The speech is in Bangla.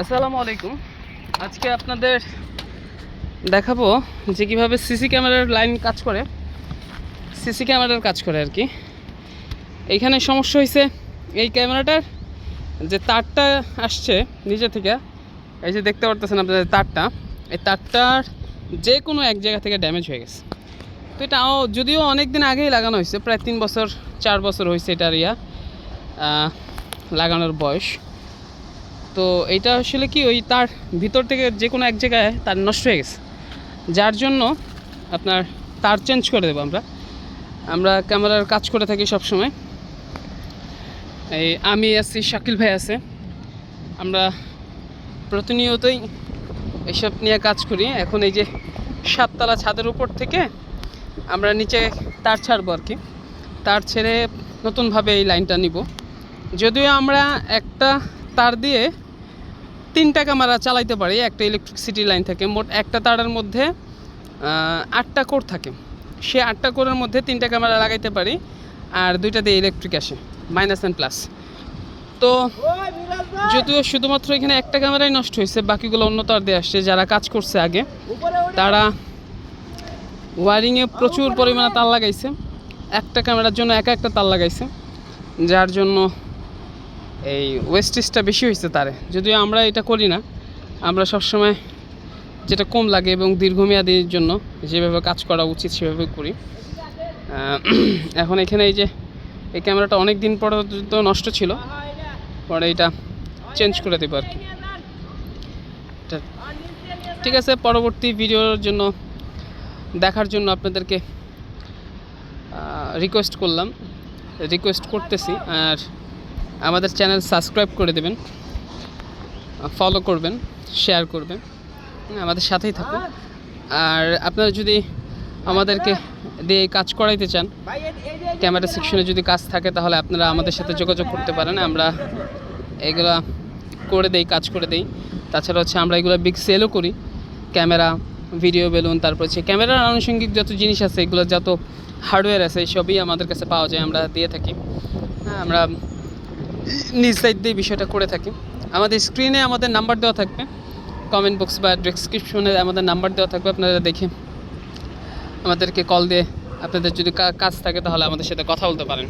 আসসালামু আলাইকুম। আজকে আপনাদের দেখাবো যে কীভাবে সিসি ক্যামেরার লাইন কাজ করে। সিসি ক্যামেরার কাজ করে আর কি। এইখানে সমস্যা হয়েছে এই ক্যামেরাটার যে তারটা আসছে নিচে থেকে, এই যে দেখতে পারতেছেন আপনাদের তারটা, এই তারটার যে কোনো এক জায়গা থেকে ড্যামেজ হয়ে গেছে। তো এটা যদিও অনেক দিন আগেই লাগানো হয়েছে, প্রায় তিন বছর, চার বছর হয়েছে এটার ইয়া লাগানোর বয়স। তো এটা আসলে কি, ওই তার ভিতর থেকে যে কোনো এক জায়গায় তার নষ্ট হয়ে গেছে। যার জন্য আপনার তার চেঞ্জ করে দেবো আমরা। আমরা ক্যামেরার কাজ করে থাকি সব সময় এই আমি আছি, শাকিল ভাই আছে। আমরা প্রতিনিয়তই এসব নিয়ে কাজ করি। এখন এই যে সাততলা ছাদের উপর থেকে আমরা নিচে তার ছাড়বো আর কি। তার ছেড়ে নতুনভাবে এই লাইনটা নিব। যদিও আমরা একটা তার দিয়ে তিনটা ক্যামেরা চালাইতে পারি একটা ইলেকট্রিসিটি লাইন থাকে। মোট একটা তারের মধ্যে আটটা কোর থাকে। সে আটটা কোরের মধ্যে তিনটা ক্যামেরা লাগাইতে পারি, আর দুইটা দিয়ে ইলেকট্রিক আসে মাইনাস অ্যান্ড প্লাস তো যদিও শুধুমাত্র এখানে একটা ক্যামেরাই নষ্ট হয়েছে, বাকিগুলো অন্য তার দিয়ে আসছে, যারা কাজ করছে আগে, তারা ওয়ারিংয়ে প্রচুর পরিমাণে তার লাগাইছে। একটা ক্যামেরার জন্য একা একটা তার লাগাইছে, যার জন্য এই ওয়েস্টেজটা বেশি হয়েছে তারে। যদিও আমরা এটা করি না, আমরা সবসময় যেটা কম লাগে এবং দীর্ঘমেয়াদীর জন্য যেভাবে কাজ করা উচিত সেভাবে করি। এখন এখানে এই যে, এই ক্যামেরাটা অনেক দিন পর্যন্ত নষ্ট ছিল, পরে এটা চেঞ্জ করে দেবো আর কি। ঠিক আছে, পরবর্তী ভিডিওর জন্য, দেখার জন্য আপনাদেরকে রিকোয়েস্ট করলাম। রিকোয়েস্ট করতেছি, আর আমাদের চ্যানেল সাবস্ক্রাইব করে দেবেন ফলো করবেন শেয়ার করবেন হ্যাঁ, আমাদের সাথেই থাকুন। আর আপনারা যদি আমাদেরকে দিয়ে কাজ করাইতে চান ক্যামেরা সেকশনে যদি কাজ থাকে তাহলে আপনারা আমাদের সাথে যোগাযোগ করতে পারেন। আমরা এগুলা করে দেই কাজ করে দেই। তাছাড়া হচ্ছে আমরা এগুলো বিগ সেলও করি ক্যামেরা ভিডিও বেলুন তারপর হচ্ছে ক্যামেরার আনুষঙ্গিক যত জিনিস আছে এগুলো যত হার্ডওয়্যার আছে সবই আমাদের কাছে পাওয়া যায় আমরা দিয়ে থাকি। হ্যাঁ আমরা নিজ দায়িত্ব দিয়ে বিষয়টা করে থাকি। আমাদের স্ক্রিনে আমাদের নাম্বার দেওয়া থাকবে। কমেন্ট বক্স বা ডেসক্রিপশনে আমাদের নাম্বার দেওয়া থাকবে, আপনারা দেখে আমাদেরকে কল দিয়ে আপনাদের যদি কাজ থাকে তাহলে আমাদের সাথে কথা বলতে পারেন।